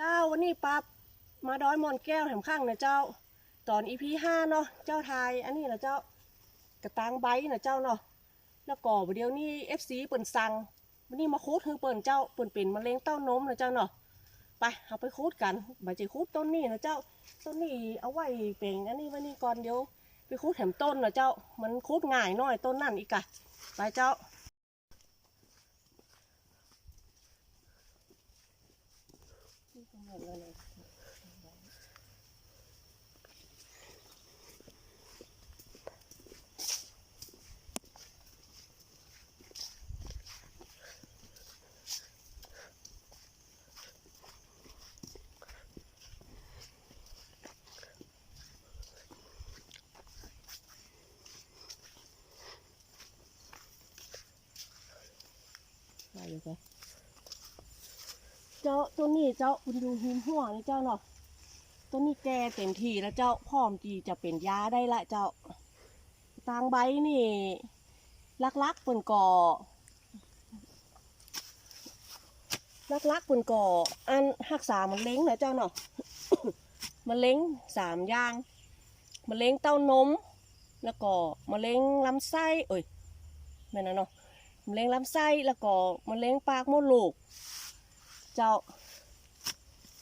เจ้าวันนี้ปับมาดอยมอนแก้วแถมข้างนะเจ้า ตอนอีพีห้าเนาะเจ้าไทยอันนี้นะเจ้ากระตังใบนะเจ้าเนาะแล้วก็เดี๋ยวนี้เอฟซีเปิ่นสั่งวันนี้มาโคดคือเปิ่นเจ้าเปิ่นเป็นมะเร็งเต้านมนะเจ้าเนาะไปเอาไปโคดกันบาจะคูดต้นนี้นะเจ้าต้นนี้เอาไว้เป็นอันนี้วันนี้ก่อนเดี๋ยวไปโคดแถมต้นนะเจ้ามันโคดง่ายหน่อยต้นนั่นอีกอะไปเจ้า มาอยู่ไป เจ้าต้นนี้เจ้าคุณดูหิมหัวนี่เจ้าเนาะต้นนี้แก่เต็มทีแล้วเจ้าพร้อมจีจะเป็นยาได้ละเจ้าตางใบนี่ลักๆเปิ่นก่อลักๆเปิ่นก่ออันหักษามันเล้งนะเจ้าเนาะมันเล้งสามอย่างมันเล้งเต้านม แล้วก็มะเร็งลำไส้เอ้ยแม่นนะเนาะมะเร็งลำไส้แล้วก็มะเร็งปากมดลูก เจ้า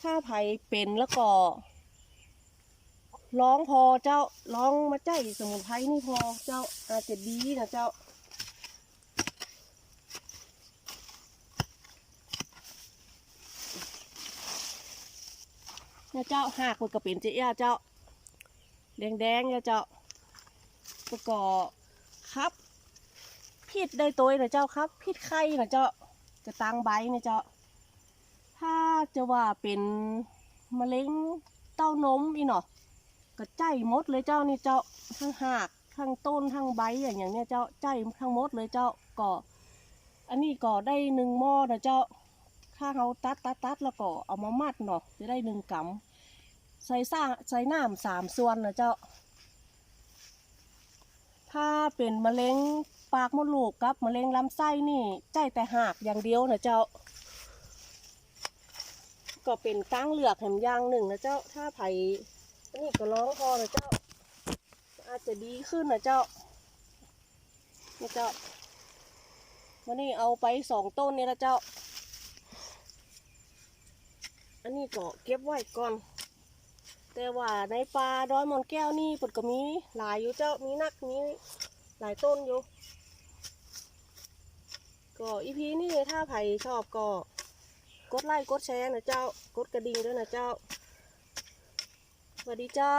ถ้าไผเป็นแล้วก็ร้องพอเจ้าร้องมาใจสมุนไพรนี่พอเจ้าอาจจะดีนะเจ้าเนี่ยเจ้าหากมันก็เป็นเจ้าเจ้าแดงแดงเนี่ยเจ้าแล้วก็ครับ พิษได้ตัวนะเจ้าครับ พิษไข่นะเจ้าจะตังใบนะเจ้า ถ้าจะว่าเป็นมะเร็งเต้านมอีเนาะก็ใจมดเลยเจ้านี่เจ้าทั้งหากทั้งต้นทั้งใบอย่างอย่างเนี้ยเจ้าใจทั้งมดเลยเจ้าก็อันนี้ก็ได้หนึ่งหม้อนะเจ้าถ้าเราตัดตัดตัดแล้วก็เอามามัดเนาะจะได้หนึ่งกำใส่ซ่าใส่น้ำสามส่วนนะเจ้า ถ้าเป็นมะเร็งปากมดลูกกับมะเร็งลำไส้นี่ใจแต่หากอย่างเดียวนะเจ้า ก็เป็นตั้งเหลือกแหมยางหนึ่งนะเจ้า ถ้าไผ่นี่ก็ร้องพอนะเจ้า อาจจะดีขึ้นนะเจ้า นี่เจ้าวันนี้เอาไปสองต้นนี่ละเจ้า อันนี้ก็เก็บไว้ก่อน แต่ว่าในป่าดอยมอนแก้วนี่ปดก็มีหลายอยู่เจ้า มีนักมีหลายต้นอยู่ ก็อีพีนี่ถ้าใครชอบก็ กดไลค์กดแชร์นะเจ้ากดกระดิ่งด้วยนะเจ้าสวัสดีเจ้า